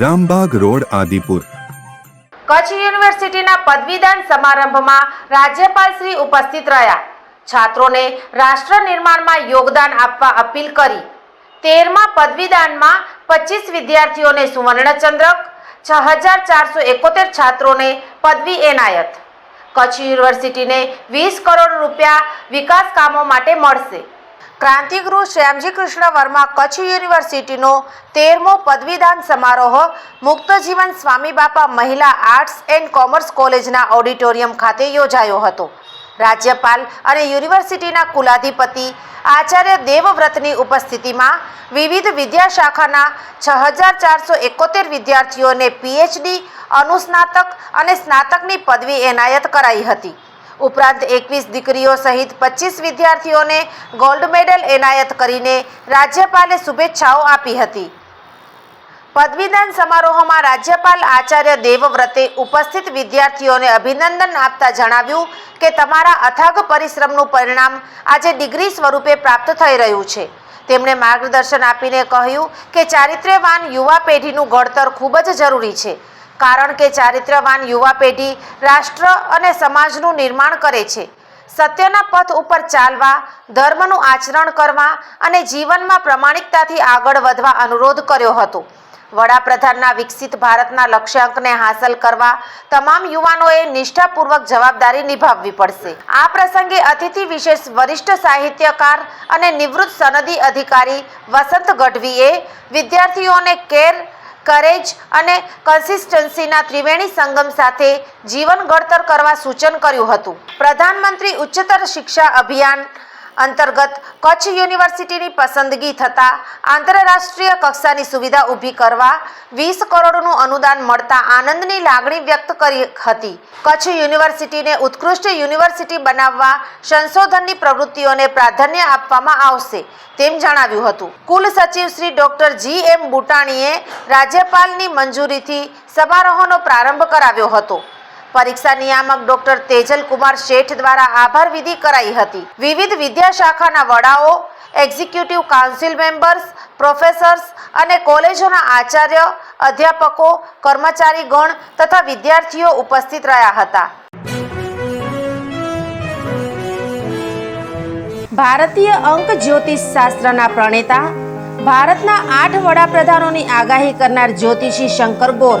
Rambagh road, Adipur. Kutch યુનિવર્સિટીના પદવીદાન સમારંભમાં રાજ્યપાલ શ્રી ઉપસ્થિત રહ્યા. છાત્રોને રાષ્ટ્ર નિર્માણમાં યોગદાન આપવા અપીલ કરી. તેરમા પદવીદાનમાં પચીસ વિદ્યાર્થીઓને સુવર્ણચંદ્રક, છ હજાર ચારસો એકોતેર છાત્રોને પદવી એનાયત. કચ્છ યુનિવર્સિટીને વીસ કરોડ રૂપિયા વિકાસ કામો માટે મળશે. ક્રાંતિગૃહ શ્યામજી કૃષ્ણ વર્મા કચ્છ યુનિવર્સિટીનો તેરમો પદવીદાન સમારોહ મુક્ત જીવન સ્વામી બાપા મહિલા આર્ટ્સ એન્ડ કોમર્સ કોલેજના ઓડિટોરિયમ ખાતે યોજાયો હતો. રાજ્યપાલ અને યુનિવર્સિટીના કુલાધિપતિ આચાર્ય દેવવ્રતની ઉપસ્થિતિમાં વિવિધ વિદ્યાશાખાના છ હજાર ચારસો એકોતેર વિદ્યાર્થીઓને પીએચડી, અનુસ્નાતક અને સ્નાતકની પદવી એનાયત કરાઈ હતી. ઉપરાંત એકવીસ દીકરીઓ સહિત પચીસ વિદ્યાર્થીઓને ગોલ્ડ મેડલ એનાયત કરીને રાજ્યપાલે શુભેચ્છાઓ આપી હતી. પદવીદાન સમારોહમાં રાજ્યપાલ આચાર્ય દેવવ્રતે ઉપસ્થિત વિદ્યાર્થીઓને અભિનંદન આપતા જણાવ્યું કે તમારા અથાગ પરિશ્રમનું પરિણામ આજે ડિગ્રી સ્વરૂપે પ્રાપ્ત થઈ રહ્યું છે. તેમણે માર્ગદર્શન આપીને કહ્યું કે ચારિત્ર્યવાન યુવા પેઢીનું ઘડતર ખૂબ જ જરૂરી છે. કારણ કે ચારિત્ર્યવાન યુવા પેઢી રાષ્ટ્ર અને સમાજનું નિર્માણ કરે છે. સત્યના પથ ઉપર ચાલવા, ધર્મનું આચરણ કરવા અને જીવનમાં પ્રમાણિકતાથી આગળ વધવા અનુરોધ કર્યો હતો. વડાપ્રધાનના વિકસિત ભારતના લક્ષ્યાંકને હાંસલ કરવા તમામ યુવાનોએ નિષ્ઠાપૂર્વક જવાબદારી નિભાવવી પડશે. આ પ્રસંગે અતિથિ વિશેષ વરિષ્ઠ સાહિત્યકાર અને નિવૃત્ત સનદી અધિકારી વસંત ગઢવીએ વિદ્યાર્થીઓને કેર કરેજ અને કન્સિસ્ટન્સીના ત્રિવેણી સંગમ સાથે જીવન ઘડતર કરવા સૂચન કર્યું હતું. પ્રધાનમંત્રી ઉચ્ચતર શિક્ષા અભિયાન અંતર્ગત કચ્છ યુનિવર્સિટીની પસંદગી થતાં આંતરરાષ્ટ્રીય કક્ષાની સુવિધા ઊભી કરવા વીસ કરોડનું અનુદાન મળતા આનંદની લાગણી વ્યક્ત કરી હતી. કચ્છ યુનિવર્સિટીને ઉત્કૃષ્ટ યુનિવર્સિટી બનાવવા સંશોધનની પ્રવૃત્તિઓને પ્રાધાન્ય આપવામાં આવશે તેમ જણાવ્યું હતું. કુલ સચિવ શ્રી ડોક્ટર જી એમ બુટાણીએ રાજ્યપાલની મંજૂરીથી સમારોહનો પ્રારંભ કરાવ્યો હતો. પરીક્ષા નિયામક ડોક્ટર તેજલ કુમાર શેઠ દ્વારા આભાર વિધિ કરાઈ હતી. વિવિધ વિદ્યાશાખાના વડાઓ, એક્ઝિક્યુટિવ કાઉન્સિલ મેમ્બર્સ, પ્રોફેસર્સ અને કોલેજોના આચાર્ય, અધ્યાપકો, કર્મચારીગણ તથા વિદ્યાર્થીઓ ઉપસ્થિત રહ્યા હતા. ભારતીય અંક જ્યોતિષ શાસ્ત્રના પ્રણેતા, ભારતના આઠ વડાપ્રધાનોની આગાહી કરનાર જ્યોતિષી શંકર ગોર